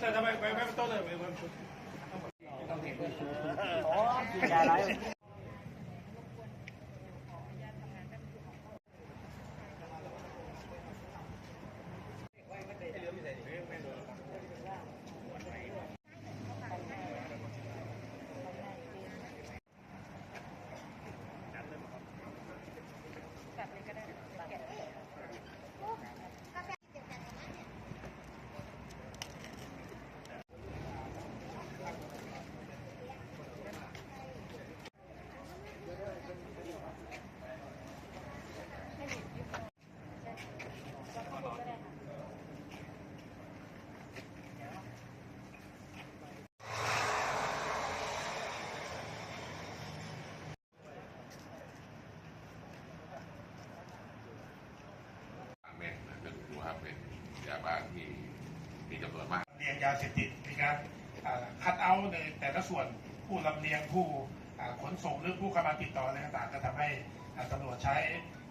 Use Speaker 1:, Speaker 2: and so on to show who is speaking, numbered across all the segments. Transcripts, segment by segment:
Speaker 1: ใส่ทำไมไปไปต้นเลยไปไป
Speaker 2: อ๋อกินยาอะไร
Speaker 3: ยาบ้าที่มีจำนวนมาก
Speaker 1: เรียงยาเสพติดมีการคัดเอาในแต่ละส่วนผู้ลำเลียงผู้ขนส่งหรือผู้เข้ามาติดต่ออะไรต่างๆก็ทำให้อ่าตำรวจใช้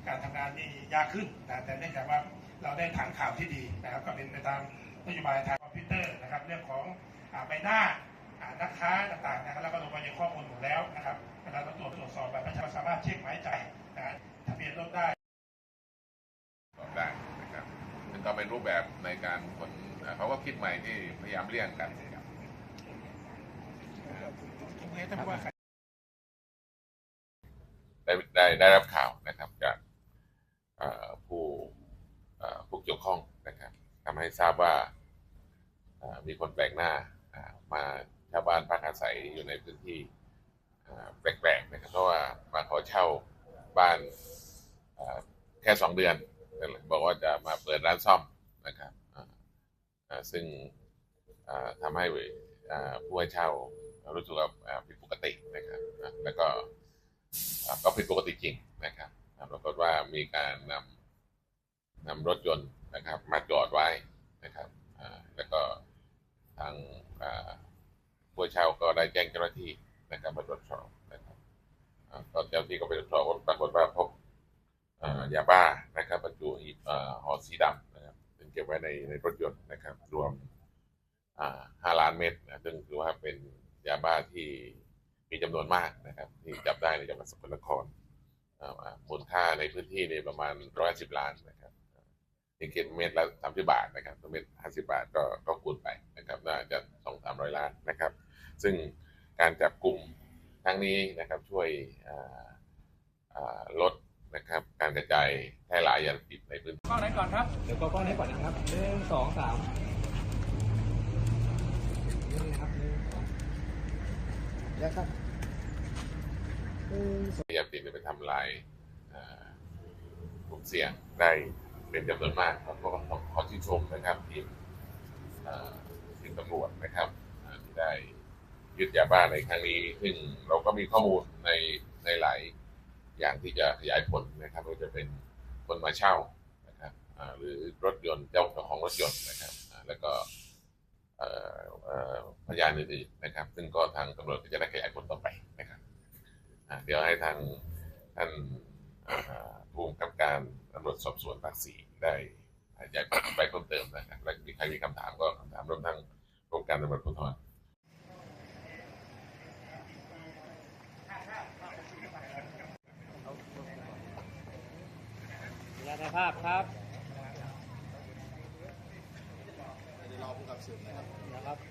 Speaker 1: การทำงานนี่ยากขึ้นนะแต่เนื่องจากว่าเราได้ฐานข่าวที่ดีนะครับ ก็เป็นไปตามนโยบายทางคอมพิวเตอร์นะครับ เรื่องของใบหน้านักค้าต่างๆนะครับแล้วก็ลงไปในข้อมูลหมดแล้วนะครับเวลาราตรวจตรวจสอบแบบประชาชนสามารถเช็คหมายจ่ายนะทะเบียนรถได้
Speaker 3: ตอบได้นะครับซึ่ง ก็เป็นรูปแบบในการขนเอ่อเขาก็คิดใหม่ที่พยายามเลี่ยงกันนะครับ
Speaker 1: ตรงนี้ถ้าว่า
Speaker 3: ได้ได้ได้รับข่าวนะครับจากเอ่อผู้เอ่อผู้เกี่ยวข้องนะครับทำให้ทราบว่าเอ่อมีคนแปลกหน้าอ่ามาชาวบ้านพักอาศัยอยู่ในพื้นที่อ่าแปลกๆนะครับเพราะว่ามาขอเช่าบ้านอ่าแค่สองเดือน บอกว่าจะมาเปิดร้านซ่อมนะครับอ่าซึ่งอ่าทำให้อ่าผู้ให้เช่ารู้สึกว่าผิดปกตินะครับอ่าแล้วก็อ่าก็ผิดปกติจริงนะครับปรากฏว่ามีการนำนำรถยนต์นะครับมาจอดไว้นะครับอ่าแล้วก็ทางอ่าผู้ให้เช่าก็ได้แจ้งเจ้าหน้าที่นะครับมาตรวจสอบนะครับอ่าก็เจ้าหน้าที่ก็ไปตรวจสอบปรากฏว่าพบ ยาบ้านะครับบรรจุหีบเอ่อห่อสีดำนะครับซึ่งเก็บไว้ในในรถยนต์นะครับ รวมห้าล้านเม็ดนะซึ่งถือว่าเป็นยาบ้าที่มีจำนวนมากนะครับ ที่จับได้ในจังหวัดสกลนครมูลค่าในพื้นที่ในประมาณร้อยสิบล้านนะครับนี่คิดเม็ดละสามสิบาทนะครับเม็ดห้าสิบาทก็ก็คูณไปนะครับน่าจะสองสามร้อยล้านนะครับ ซึ่งการจับกลุ่มครั้งนี้นะครับช่วยลด นะครับ การกระจายแพร่หลายยาเสพติดในพื้นที่
Speaker 1: ข้อไหนก่อนครับ
Speaker 2: เดี๋ยวก็ก้อนนี้ก่อนนะครับหนึ่งสองสามนี่นะครับหนึ่งสองแล้วครับหนึ่งสอง
Speaker 3: ยาเสพติดเนี่ยไปทำลายอ่ากลุ่มเสี่ยงได้เป็นจำนวนมากครับก็ต้องขอชื่นชมนะครับทีมอ่าทีมตำรวจนะครับอ่าที่ได้ยึดยาบ้าในครั้งนี้ ซึ่งเราก็มีข้อมูลในในหลาย อย่างที่จะขยายผลนะครับไม่ว่าจะเป็นคนมาเช่านะครับหรือรถยนต์เจ้าของรถยนต์นะครับแล้วก็เอ่อพยานอื่นๆนะครับ ซึ่งก็ทางตำรวจก็จะได้ขยายผลต่อไปนะครับเดี๋ยวให้ทางท่านผู้กำกับการตำรวจสอบสวนภาคสีได้ขยายไปเพิ่มเติมนะครับและมีใครมีคำถามก็คำถามรวมทั้งโครงการตำรวจภูธร
Speaker 2: ยาถ่ายภาพครับ